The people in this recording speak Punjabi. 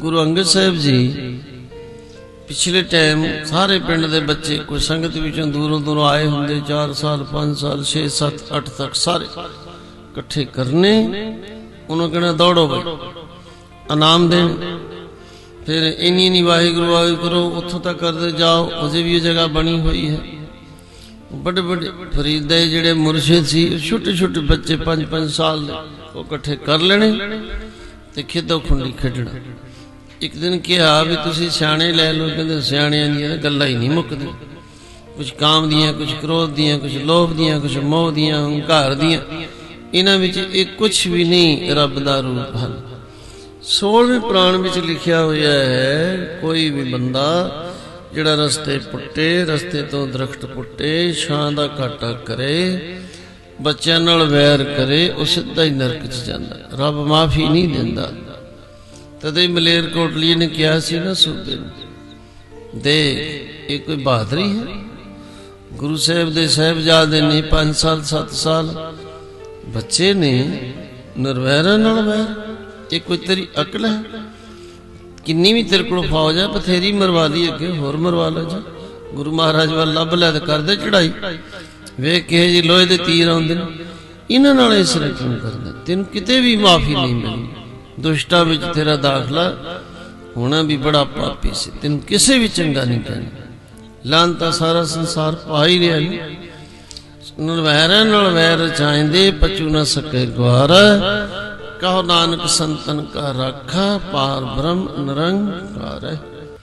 ਗੁਰੂ ਅੰਗਦ ਸਾਹਿਬ ਜੀ ਪਿਛਲੇ ਟਾਈਮ ਸਾਰੇ ਪਿੰਡ ਦੇ ਬੱਚੇ ਕੋਈ ਸੰਗਤ ਵਿੱਚੋਂ ਦੂਰੋਂ ਦੂਰੋਂ ਆਏ ਹੁੰਦੇ 4 ਸਾਲ 5 ਸਾਲ 6 7 8 ਤੱਕ ਸਾਰੇ ਇਕੱਠੇ ਕਰਨੇ। ਉਹਨੂੰ ਕਹਿਣਾ, ਦੌੜੋ ਬਈ, ਇਨਾਮ ਦੇਣ। ਫਿਰ ਇੰਨੀ ਇੰਨੀ ਵਾਹਿਗੁਰੂ ਵਾਹਿਗੁਰੂ ਕਰੋ, ਉੱਥੋਂ ਤੱਕ ਕਰਦੇ ਜਾਓ, ਅਜੇ ਵੀ ਇਹ ਜਗ੍ਹਾ ਬਣੀ ਹੋਈ ਹੈ। ਵੱਡੇ ਵੱਡੇ ਫਰੀਦ ਦੇ ਜਿਹੜੇ ਮੁਰਸ਼ਿਦ ਸੀ ਛੋਟੇ ਛੋਟੇ ਬੱਚੇ 5 5 ਸਾਲ ਦੇ, ਉਹ ਇਕੱਠੇ ਕਰ ਲੈਣੇ ਤੇ ਖੇਡੋ ਖੁੰਡੀ ਖੇਡਣਾ। ਇੱਕ ਦਿਨ ਕਿਹਾ ਵੀ ਤੁਸੀਂ ਸਿਆਣੇ ਲੈ ਲਓ, ਕਹਿੰਦੇ ਸਿਆਣਿਆਂ ਦੀਆਂ ਗੱਲਾਂ ਹੀ ਨਹੀਂ ਮੁੱਕਦੀਆਂ ਕੁਝ ਕਾਮ ਦੀਆਂ ਕੁਝ ਕ੍ਰੋਧ ਦੀਆਂ ਕੁਝ ਲੋਭ ਦੀਆਂ ਕੁਝ ਮੋਹ ਦੀਆਂ, ਹੰਕਾਰ ਦੀਆਂ। ਇਹਨਾਂ ਵਿੱਚ ਇਹ ਕੁਝ ਵੀ ਨਹੀਂ ਰੱਬ ਦਾ ਰੂਪ ਹਨ। 16ਵੇਂ ਪ੍ਰਾਣ ਵਿੱਚ ਲਿਖਿਆ ਹੋਇਆ ਹੈ, ਕੋਈ ਵੀ ਬੰਦਾ ਜਿਹੜਾ ਰਸਤੇ ਪੁੱਟੇ, ਰਸਤੇ ਤੋਂ ਦਰਖਤ ਪੁੱਟੇ, ਛਾਂ ਦਾ ਘਾਟਾ ਕਰੇ, ਬੱਚਿਆਂ ਨਾਲ ਵੈਰ ਕਰੇ, ਉਹ ਸਿੱਧਾ ਹੀ ਨਰਕ 'ਚ ਜਾਂਦਾ। ਰੱਬ ਮਾਫੀ ਨਹੀਂ ਦਿੰਦਾ। ਤਦੇ ਮਲੇਰ ਕੋਟਲੀ ਨੇ ਕਿਹਾ ਸੀ ਨਾ ਸੂਬੇ ਨੂੰ, ਦੇ, ਇਹ ਕੋਈ ਬਹਾਦਰੀ ਹੈ? ਗੁਰੂ ਸਾਹਿਬ ਦੇ ਸਾਹਿਬਜ਼ਾਦੇ ਨੇ 5 ਸਾਲ 7 ਸਾਲ ਬੱਚੇ ਨੇ, ਨਰਵੈਰਾਂ ਨਾਲ ਵੈਰ ਇਹ ਕੋਈ ਤੇਰੀ ਅਕਲ ਹੈ? ਕਿੰਨੀ ਵੀ ਤੇਰੇ ਕੋਲ ਫੌਜ ਹੈ, ਬਥੇਰੀ ਮਰਵਾ ਲਈ ਅੱਗੇ, ਹੋਰ ਮਰਵਾ ਲੈ ਜੀ। ਗੁਰੂ ਮਹਾਰਾਜ ਵੱਲ ਲੱਭ ਲੈ ਤੇ ਕਰਦੇ ਚੜਾਈ ਵੇਖ ਕੇ ਜੀ ਲੋਹੇ ਦੇ ਤੀਰ ਆਉਂਦੇ ਨੇ, ਇਹਨਾਂ ਨਾਲ ਇਸ ਤਰ੍ਹਾਂ ਕਰਦੇ ਤੈਨੂੰ ਕਿਤੇ ਵੀ ਮਾਫੀ ਨਹੀਂ ਮਿਲਦੀ ਦੁਸ਼ਟਾ ਵਿੱਚ ਤੇਰਾ ਦਾਖਲਾ ਹੋਣਾ ਵੀ ਬੜਾ ਪਾਪੀ ਸੀ। ਤੈਨੂੰ ਕਿਸੇ ਵੀ ਚੰਗਾ ਨਹੀਂ ਕਹਿਣਾ। ਲਾਂਤਾ ਸਾਰਾ ਸੰਸਾਰ ਪਾ ਹੀ ਰਿਹਾ ਨਹੀਂ ਨਰਵੈਰਾਂ ਨਾਲ ਵੈਰ ਰਚਾਇਂਦੇ ਪਚੂ ਨਾ ਸਕੇ ਗਵਾਰ ਕਹੋ ਨਾਨਕ ਸੰਤਨ ਕਾ ਰਾਖਾ, ਪਾਰ ਬ੍ਰਹਮ ਨਿਰੰਕਾਰ ਹੈ।